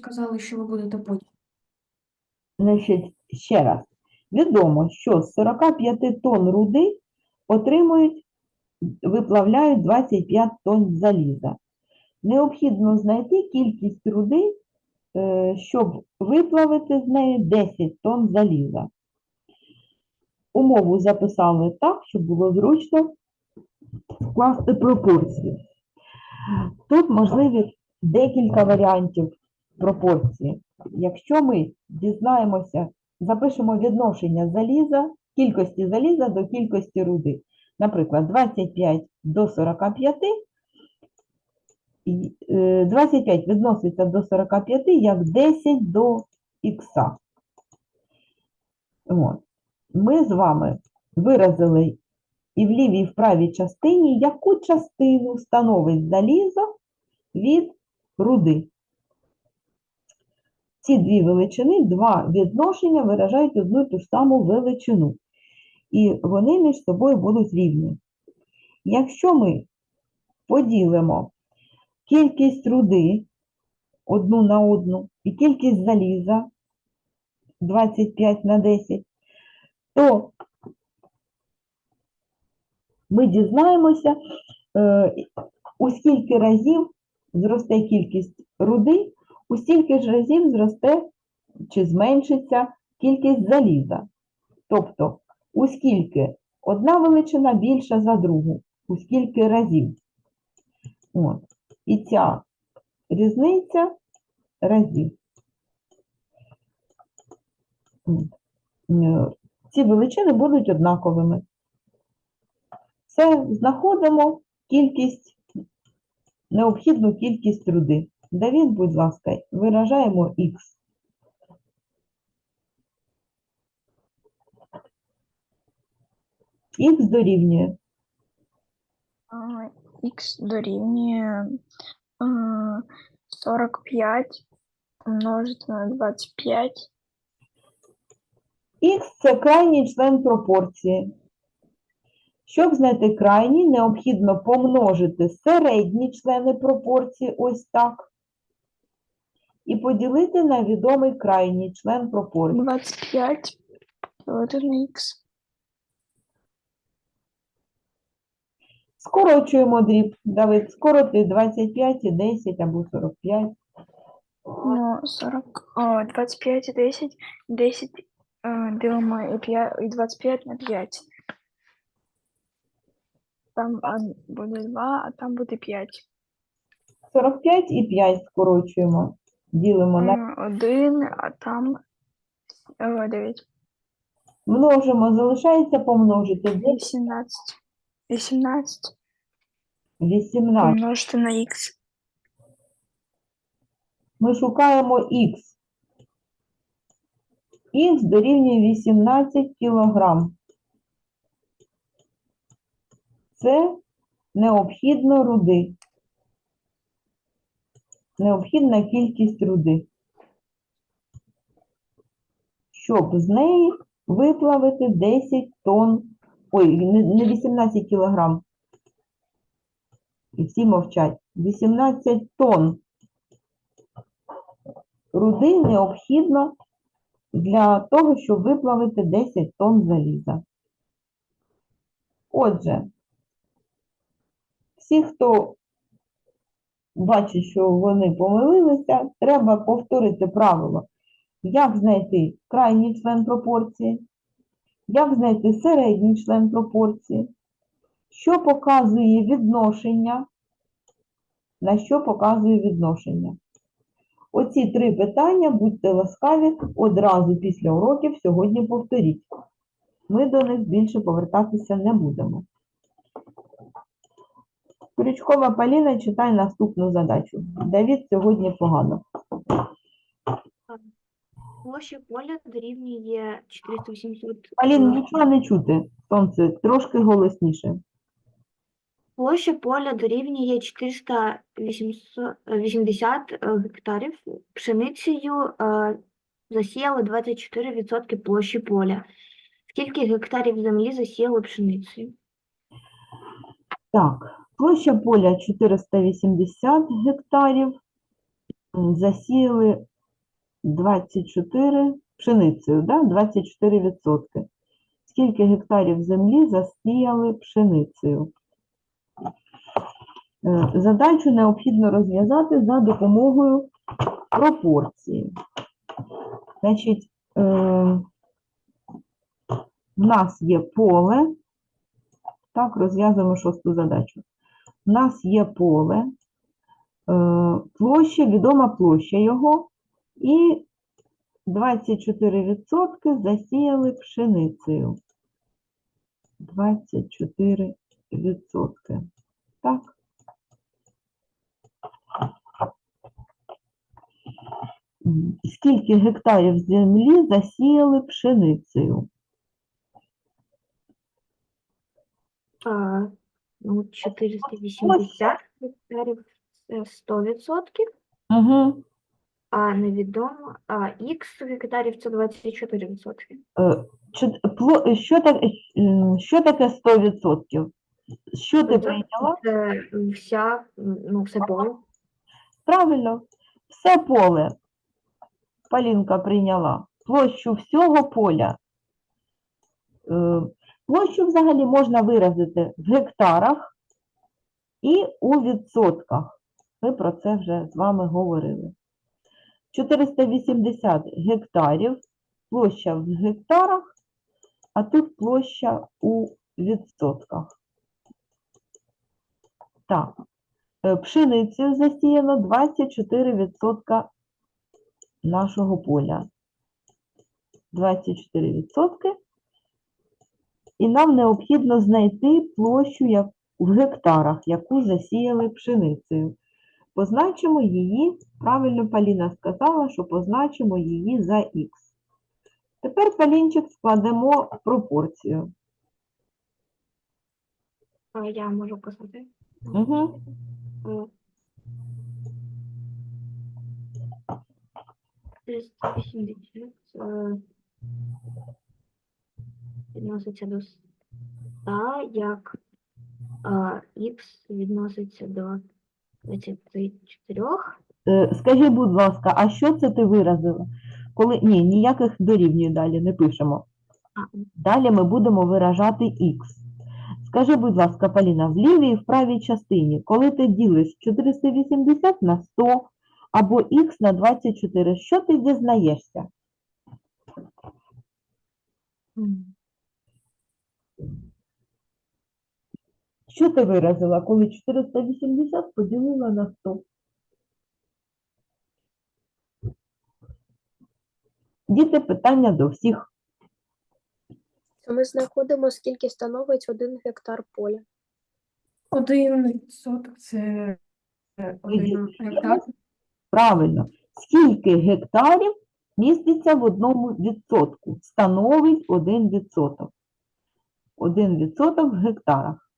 Сказали, що ви будете потім. Значить, ще раз. Відомо, що з 45 тонн руди отримують, виплавляють 25 тонн заліза. Необхідно знайти кількість руди, е, щоб виплавити з неї 10 тонн заліза. Умову записали так, щоб було зручно скласти пропорції. Тут можливі декілька варіантів пропорції. Якщо ми дізнаємося, запишемо відношення заліза, кількості заліза до кількості руди. Наприклад, 25 до 45, е, 25 відноситься до 45 як 10 до х. Ми з вами виразили і в лівій, і в правій частині, яку частину становить залізо від руди. Ці дві величини, два відношення виражають одну і ту ж саму величину. І вони між собою будуть рівні. Якщо ми поділимо кількість руди одну на одну і кількість заліза 25 на 10, то ми дізнаємося, е, у скільки разів зросте кількість руди, у стільки ж разів зросте чи зменшиться кількість заліза. Тобто, у скільки одна величина більша за другу, у скільки разів. От. І ця різниця разів. Е, Ці величини будуть однаковими. Це знаходимо кількість, необхідну кількість руди. Давід, будь ласка, виражаємо х. Х дорівнює Х дорівнює е, 45 помножити на 25. Х це крайній член пропорції. Щоб знайти крайній, необхідно помножити середні члени пропорції, ось так, і поділити на відомий крайній член пропорції. 25 поділити на х. Скорочуємо дріб. Давид, скороти 25 і 10 або 45. Ну, 40, о, 25 і 10, 10 е, ділимо і, 5, і 25 на 5. Там а, буде 2, а там буде 5. 45 і 5 скорочуємо. Ділимо на 1, а там 9. множимо, залишається помножити 10, 18. 18 18. помножити на х. Ми шукаємо х. Х дорівнює 18 кілограм. Це необхідно руди. Необхідна кількість руди. Щоб з неї виплавити 10 тонн, ой, не не 18 кілограм. І всі мовчать. 18 тонн руди необхідно для того, щоб виплавити 10 тонн заліза. Отже, всі, хто бачить, що вони помилилися, треба повторити правило. Як знайти крайній член пропорції, як знайти середній член пропорції, що показує відношення, на що показує відношення. Оці три питання, будьте ласкаві, одразу після уроків сьогодні повторіть. Ми до них більше повертатися не будемо. Крючкова Поліна читає наступну задачу. Давід сьогодні погано. Площа поля дорівнює 480. Полін, нічого не чути. Сонце, трошки голосніше. Площа поля дорівнює 480 е, гектарів. Пшеницею е, засіяли 24% площі поля. Скільки гектарів землі засіяли пшеницею? Так, площа поля 480 гектарів. засіяли 24 пшеницею, да? 24%. Скільки гектарів землі засіяли пшеницею? Е, Задачу необхідно розв'язати за допомогою пропорції. Значить, е, в нас є поле. Так, розв'язуємо шосту задачу. У нас є поле, е, площа, відома площа його, і 24% засіяли пшеницею. 24%. Так. Скільки гектарів землі засіяли пшеницею? Ну, 480 гектарів це 100%, Угу. а невідомо, а х гектарів це 24%. Е, пло- Що, так, м, що таке 100%? Що ти прийняла? Це вся, ну, все поле. Правильно, все поле. Полінка прийняла. Площу всього поля. Е, Площу взагалі можна виразити в гектарах і у відсотках. Ми про це вже з вами говорили. 480 гектарів, площа в гектарах, а тут площа у відсотках. Так. Е, Пшеницею засіяно 24% нашого поля. 24%. І нам необхідно знайти площу як в гектарах, яку засіяли пшеницею. Позначимо її, правильно Поліна сказала, що позначимо її за х. Тепер, Полінчик, складемо пропорцію. Я можу писати. Угу. 380 е, відноситься до 100, як х відноситься до 24. Е, Скажи, будь ласка, а що це ти виразила? Коли... Ні, ніяких дорівнює далі не пишемо. А, Далі ми будемо виражати х. Скажи, будь ласка, Поліна, в лівій і в правій частині, коли ти ділиш 480 на 100 або х на 24, що ти дізнаєшся? Що ти виразила, коли 480 поділила на 100? Діти, питання до всіх. Ми знаходимо, скільки становить один гектар поля. Один відсоток це е, один гектар. Правильно. Скільки гектарів міститься в одному відсотку? Становить один відсоток. Один відсоток в гектарах.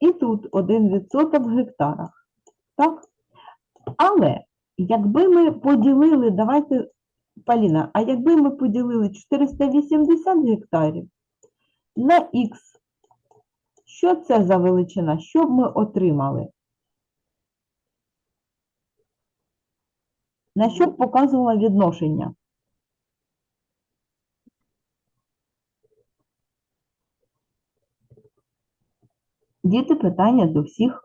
І тут один відсоток в гектарах. Так? Але якби ми поділили, давайте, Поліна, а якби ми поділили 480 гектарів на х, що це за величина? Що б ми отримали? На що б показувало відношення? Діти, питання до всіх.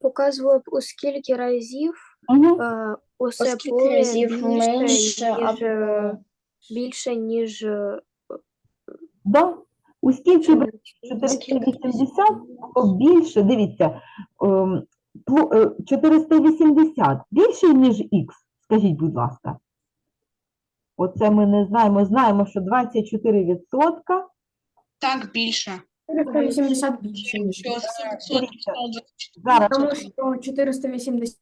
Показувала б, у скільки разів Угу. е, усе Оскільки поле разів більше, менше ніж, е, або більше, ніж е, Да? У скільки б 480 або більше, дивіться, ем, пло- е, 480 більше, ніж х, скажіть, будь ласка. Оце ми не знаємо. Знаємо, що 24% Так, більше. 480 більше, ніж. Що 100% Дивіться, стало 24. зараз Тому що 480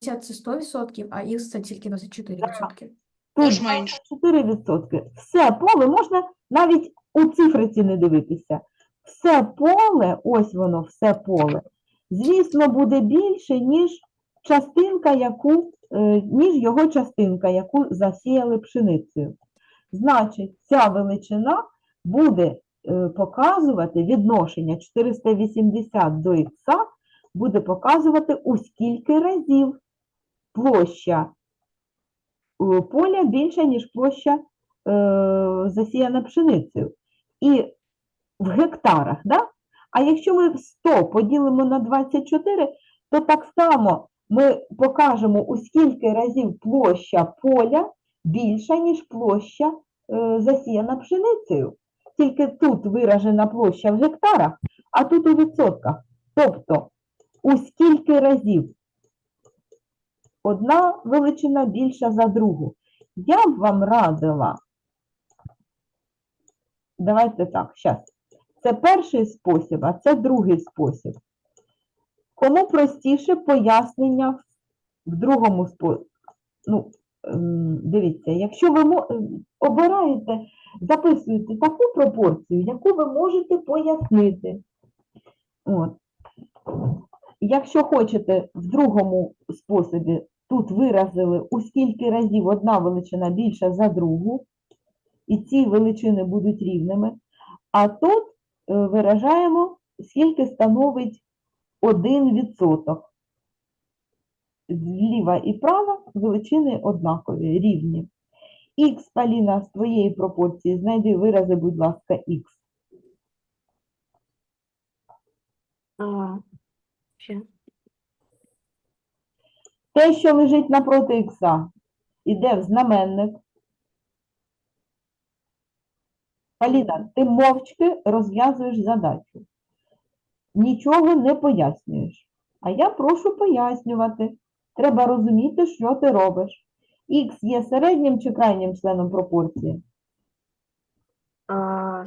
це 100%, а х це тільки 24%. Тож менше. 4%. Все поле можна навіть у цифриці не дивитися. Все поле, ось воно, все поле, звісно, буде більше, ніж частинка, яку, е, ніж його частинка, яку засіяли пшеницею. Значить, ця величина буде показувати відношення 480 до х буде показувати, у скільки разів площа е, поля більша, ніж площа е, засіяна пшеницею. І в гектарах, да? А якщо ми 100 поділимо на 24, то так само ми покажемо, у скільки разів площа поля більша, ніж площа е, засіяна пшеницею. Тільки тут виражена площа в гектарах, а тут у відсотках. Тобто, у скільки разів одна величина більша за другу. Я б вам радила. Давайте так, зараз. Це перший спосіб, а це другий спосіб. Кому простіше пояснення в другому способі? Ну, дивіться, якщо ви ем, обираєте, записуєте таку пропорцію, яку ви можете пояснити. От. Якщо хочете в другому способі, тут виразили, у скільки разів одна величина більша за другу, і ці величини будуть рівними, а тут е, виражаємо, скільки становить 1%. Зліва і права величини однакові, рівні. Х, Поліна, з твоєї пропорції знайди вирази, будь ласка, х. А, ще. Те, що лежить напроти х, іде в знаменник. Поліна, ти мовчки розв'язуєш задачу. Нічого не пояснюєш. А я прошу пояснювати. Треба розуміти, що ти робиш. Х є середнім чи крайнім членом пропорції? А.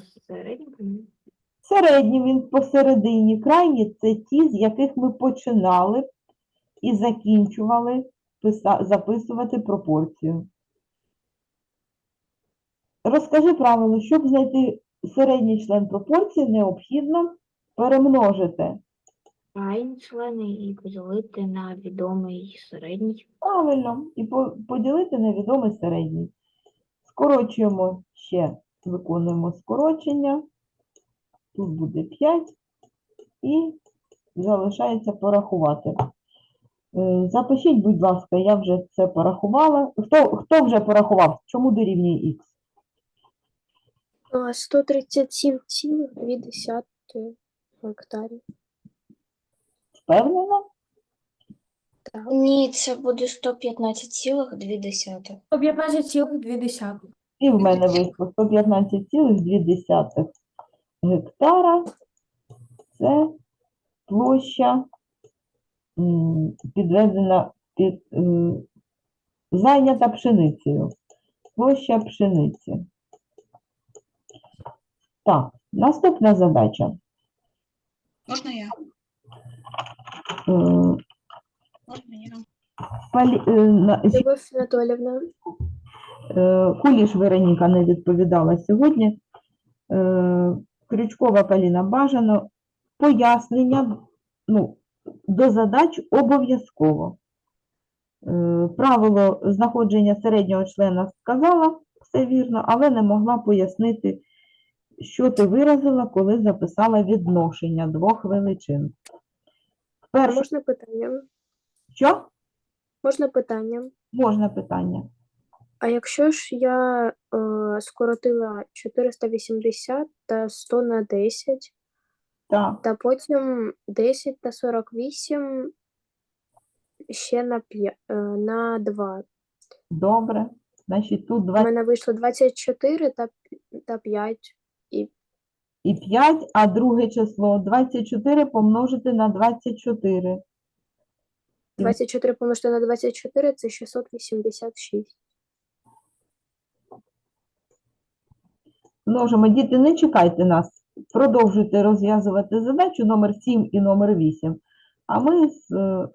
Середнім він посередині. Крайні це ті, з яких ми починали і закінчували записувати пропорцію. Розкажи правило, щоб знайти середній член пропорції, необхідно перемножити. Крайні члени і поділити на відомий середній. Правильно, і по- поділити на відомий середній. Скорочуємо ще, виконуємо скорочення. Тут буде 5 і залишається порахувати. Е, Запишіть, будь ласка, я вже це порахувала. Хто, хто вже порахував? Чому дорівнює х? 137,2 гектарів. Впевнена? Ні, це буде 115,2. 115,2. І в мене вийшло 115,2 гектара. Це площа підведена під е, зайнята пшеницею. Площа пшениці. Так, наступна задача. Можна я? Е? Палі- е, Любов Анатолівна, Е, Куліш Вероніка не відповідала сьогодні. Крючкова Поліна бажано. Пояснення ну, до задач обов'язково. Правило знаходження середнього члена сказала, все вірно, але не могла пояснити, що ти виразила, коли записала відношення двох величин. А Перше, можна питання? що? Можна питання? Можна питання. А якщо ж я е, скоротила 480 та 100 на 10, Так. та потім 10 та 48 ще на, 5, е, на 2. Добре. Значить, тут У 20 мене вийшло 24 та, п- та 5. І 5, а друге число 24 помножити на 24. 24 помножити на 24 це 686. Множимо. Діти, не чекайте нас. Продовжуйте розв'язувати задачу номер 7 і номер 8. А ми з, е,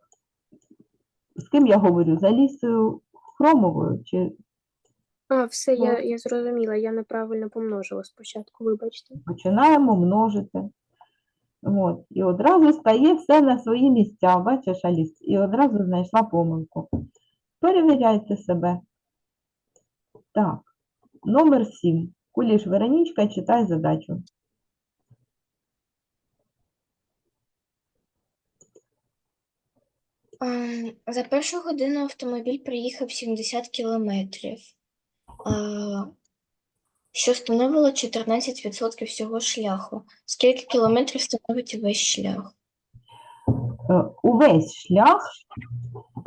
з ким я говорю? З Алісою Хромовою? Чи А, все, я, я зрозуміла, я неправильно помножила спочатку, вибачте. починаємо множити? От. І одразу стає все на свої місця. Бачиш, Аліс? І одразу знайшла помилку. Перевіряйте себе. Так, номер 7. Куліш Веронічка, читай задачу. Ем, За першу годину автомобіль проїхав 70 кілометрів, що становило 14% всього шляху. Скільки кілометрів становить весь шлях? Е, Увесь шлях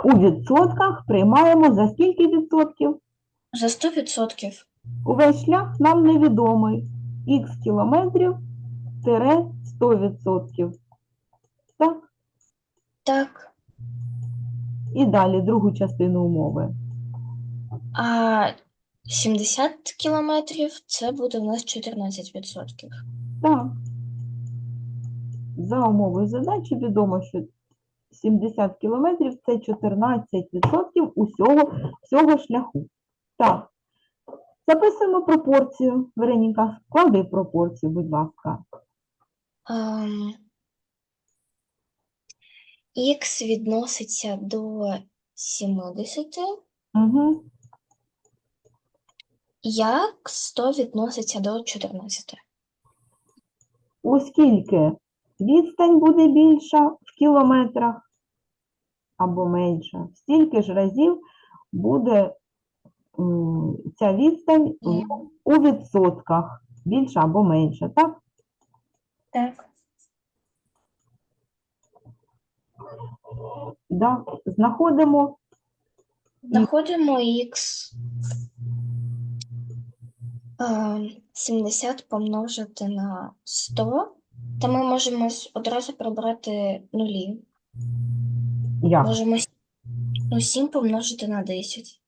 у відсотках приймаємо за скільки відсотків? За 100%. Увесь шлях нам невідомий. Х кілометрів тире 100%. Так? Так. І далі другу частину умови. А 70 кілометрів це буде у нас 14%. Так. За умовою задачі відомо, що 70 кілометрів це 14% усього, всього шляху. Так. Записуємо пропорцію. Вероніка, склади пропорцію, будь ласка. Ем, Х відноситься до 70, Угу. Як 100 відноситься до 14. Оскільки відстань буде більша в кілометрах або менша, стільки ж разів буде м, ця відстань в- у відсотках більша або менша, так? Так. Да. Знаходимо Знаходимо х. Ем, 70 помножити на 100, та ми можемо одразу прибрати нулі. як. Можемо с- ну, 7 помножити на 10.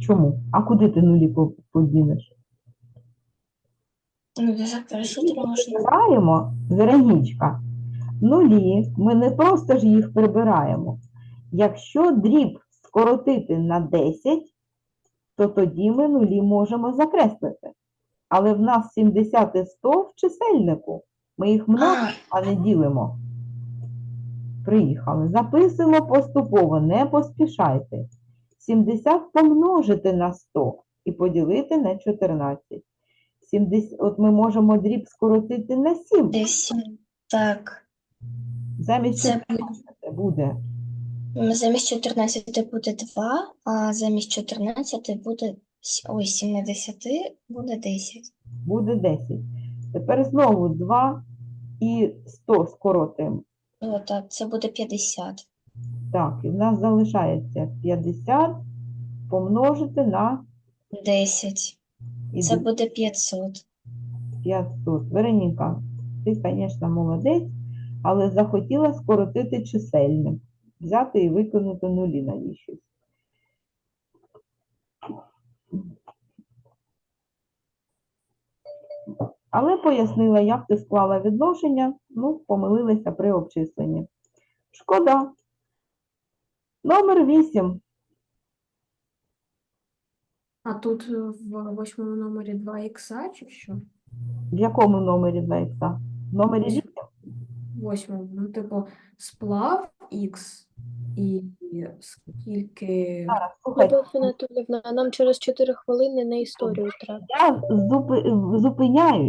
Чому? А куди ти нулі по- подінеш? Ну, запросити можна. Прибираємо, Веронічка, нулі, ми не просто ж їх прибираємо. Якщо дріб скоротити на 10, то тоді ми нулі можемо закреслити. Але в нас 70 і 100 в чисельнику. Ми їх множимо, А, не ділимо. Приїхали. Записуємо поступово, не поспішайте. 70 помножити на 100 і поділити на 14. 70, от ми можемо дріб скоротити на 7. десь. Так. Замість Це 14 буде Замість 14 буде 2, а замість 14 буде с- ой, 70 буде 10. буде 10. Тепер знову 2 і 100 скоротимо. О, так, це буде 50. Так, і в нас залишається 50 помножити на 10. і Це д- буде 500. 500. Вероніка, ти, звісно, молодець, але захотіла скоротити чисельник. Взяти і виконати нулі навіщось. Але пояснила, як ти склала відношення, ну, помилилася при обчисленні. Шкода. Номер 8. А тут в восьмому номері 2 ікса чи що? В якому номері 2 ікса? В номері 8? Восьмому. Ну, типу, сплав х і скільки. Зараз, слухайте. Любов Анатолівна, нам через 4 хвилини на історію треба. Я зупи- зупиняю